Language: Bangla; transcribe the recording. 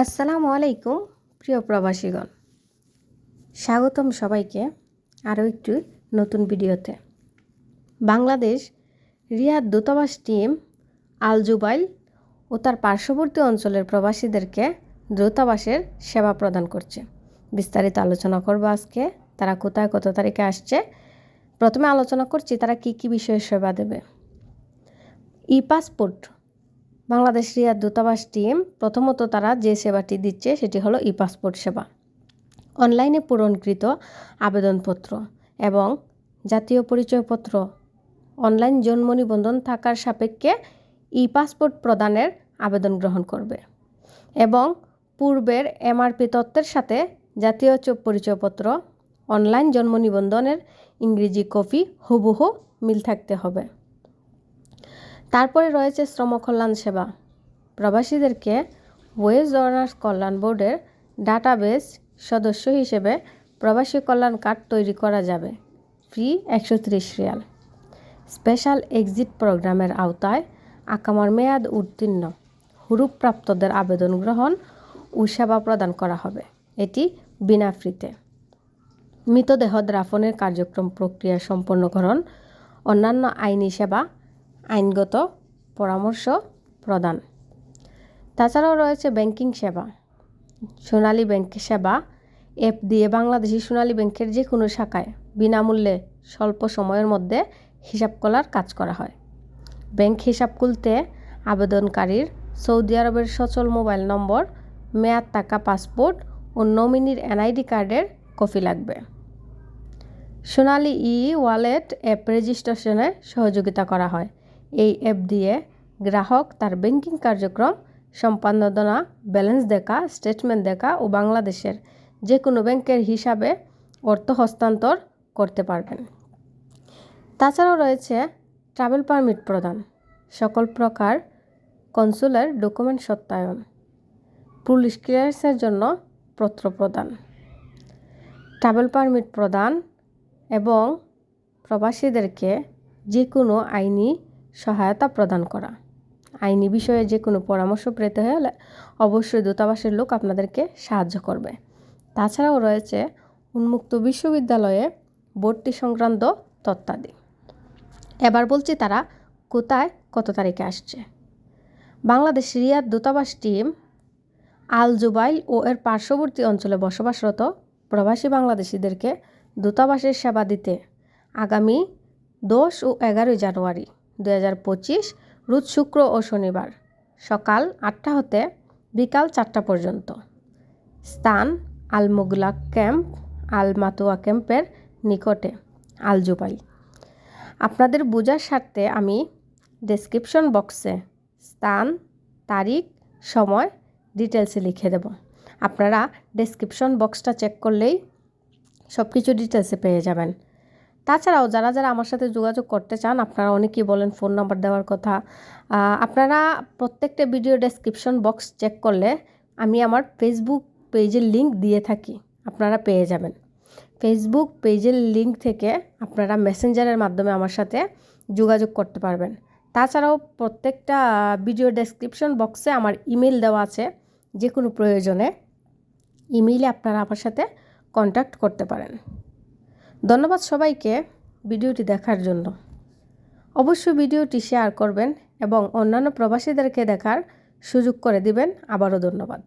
আসসালামু আলাইকুম, প্রিয় প্রবাসীগণ। স্বাগতম সবাইকে আরও একটি নতুন ভিডিওতে। বাংলাদেশ রিয়াদ দূতাবাস টিম আল জুবাইল ও তার পার্শ্ববর্তী অঞ্চলের প্রবাসীদেরকে দূতাবাসের সেবা প্রদান করছে। বিস্তারিত আলোচনা করব আজকে, তারা কোথায়, কত তারিখে আসছে। প্রথমে আলোচনা করছি তারা কি কি বিষয়ে সেবা দেবে। ই পাসপোর্ট বাংলাদেশ রিয়াদ দূতাবাস টিম প্রথমত তারা যে সেবাটি দিচ্ছে সেটি হলো ই পাসপোর্ট সেবা। অনলাইনে পূরণকৃত আবেদনপত্র এবং জাতীয় পরিচয়পত্র। অনলাইন জন্ম নিবন্ধন থাকার সাপেক্ষে ই পাসপোর্ট প্রদানের আবেদন গ্রহণ করবে এবং পূর্বের এমআরপি তত্ত্বের সাথে জাতীয় পরিচয়পত্র, অনলাইন জন্ম নিবন্ধনের ইংরেজি কপি হুবহু মিল থাকতে হবে। তারপরে রয়েছে শ্রম কল্যাণ সেবা। প্রবাসীদেরকে ওয়েজ অনার্স কল্যাণ বোর্ডের ডাটাবেস সদস্য হিসেবে প্রবাসী কল্যাণ কার্ড তৈরি করা যাবে। ফ্রি একশো ত্রিশ রিয়াল। স্পেশাল এক্সিট প্রোগ্রামের আওতায় আকামার মেয়াদ উত্তীর্ণ। হুরুপ্রাপ্তদের আবেদন গ্রহণ ও সেবা প্রদান করা হবে। এটি বিনা ফ্রিতে। মৃতদেহ দ্রাফনের কার্যক্রম প্রক্রিয়া সম্পন্নকরণ অন্যান্য আইনি সেবা আইনগত পরামর্শ প্রদান। তাছাড়াও রয়েছে ব্যাংকিং সেবা। সোনালী ব্যাংক সেবা অ্যাপ দিয়ে বাংলাদেশি সোনালী ব্যাংকের যে কোনো শাখায় বিনামূল্যে স্বল্প সময়ের মধ্যে হিসাব খোলার কাজ করা হয়। ব্যাংক হিসাব খুলতে আবেদনকারীর সৌদি আরবের সচল মোবাইল নম্বর, মেয়াদ টাকা, পাসপোর্ট ও নমিনির এনআইডি কার্ডের কপি লাগবে। সোনালী ই ওয়ালেট অ্যাপ রেজিস্ট্রেশনে সহযোগিতা করা হয়। এই অ্যাপ দিয়ে গ্রাহক তার ব্যাংকিং কার্যক্রম সম্পাদনা ব্যালেন্স দেখা স্টেটমেন্ট দেখা ও বাংলাদেশের যে কোনো ব্যাংকের হিসাবে অর্থ হস্তান্তর করতে পারবেন। তাছাড়াও রয়েছে ট্রাভেল পারমিট প্রদান, সকল প্রকার কনসুলার ডকুমেন্ট সত্যায়ন পুলিশ ক্লিয়ারেন্সের জন্য পত্র প্রদান ট্রাভেল পারমিট প্রদান এবং প্রবাসীদেরকে যে কোনো আইনি সহায়তা প্রদান করা। আইনি বিষয়ে যে কোনো পরামর্শ পেতে হলে অবশ্যই দূতাবাসের লোক আপনাদেরকে সাহায্য করবে। তাছাড়াও রয়েছে উন্মুক্ত বিশ্ববিদ্যালয়ে ভর্তি সংক্রান্ত তথ্যাদি এবার বলছি তারা কোথায়, কত তারিখে আসছে? বাংলাদেশ রিয়াদ দূতাবাস টিম আল জুবাইল ও এর পার্শ্ববর্তী অঞ্চলে বসবাসরত প্রবাসী বাংলাদেশিদেরকে দূতাবাসের সেবা দিতে আগামী দশ ও এগারোই জানুয়ারি দু রোজ শুক্র ও শনিবার। সকাল আটটা হতে বিকাল চারটা পর্যন্ত। স্থান আলমোগলা ক্যাম্প আল মাতুয়া ক্যাম্পের নিকটে, আলজুবাই। আপনাদের বোঝার স্বার্থে আমি ডেসক্রিপশন বক্সে স্থান, তারিখ, সময় ডিটেলসে লিখে দেব। আপনারা ডেসক্রিপশন বক্সটা চেক করলেই সব কিছু ডিটেলসে পেয়ে যাবেন। তাছাড়াও যারা যারা আমার সাথে যোগাযোগ করতে চান, আপনারা অনেকেই বলেন ফোন নাম্বার দেওয়ার কথা। আপনারা প্রত্যেকটা ভিডিও ডেসক্রিপশন বক্স চেক করলে আমি আমার ফেসবুক পেজের লিংক দিয়ে থাকি, আপনারা পেয়ে যাবেন। ফেসবুক পেজের লিংক থেকে আপনারা মেসেঞ্জারের মাধ্যমে আমার সাথে যোগাযোগ করতে পারবেন। তাছাড়াও প্রত্যেকটা ভিডিও ডেসক্রিপশন বক্সে আমার ইমেল দেওয়া আছে যে কোনো প্রয়োজনে ইমেইলে আপনারা আমার সাথে কন্ট্যাক্ট করতে পারেন। ধন্যবাদ সবাইকে ভিডিওটি দেখার জন্য। অবশ্যই ভিডিওটি শেয়ার করবেন এবং অন্যান্য প্রবাসীদেরকে দেখার সুযোগ করে দিবেন। আবারও ধন্যবাদ।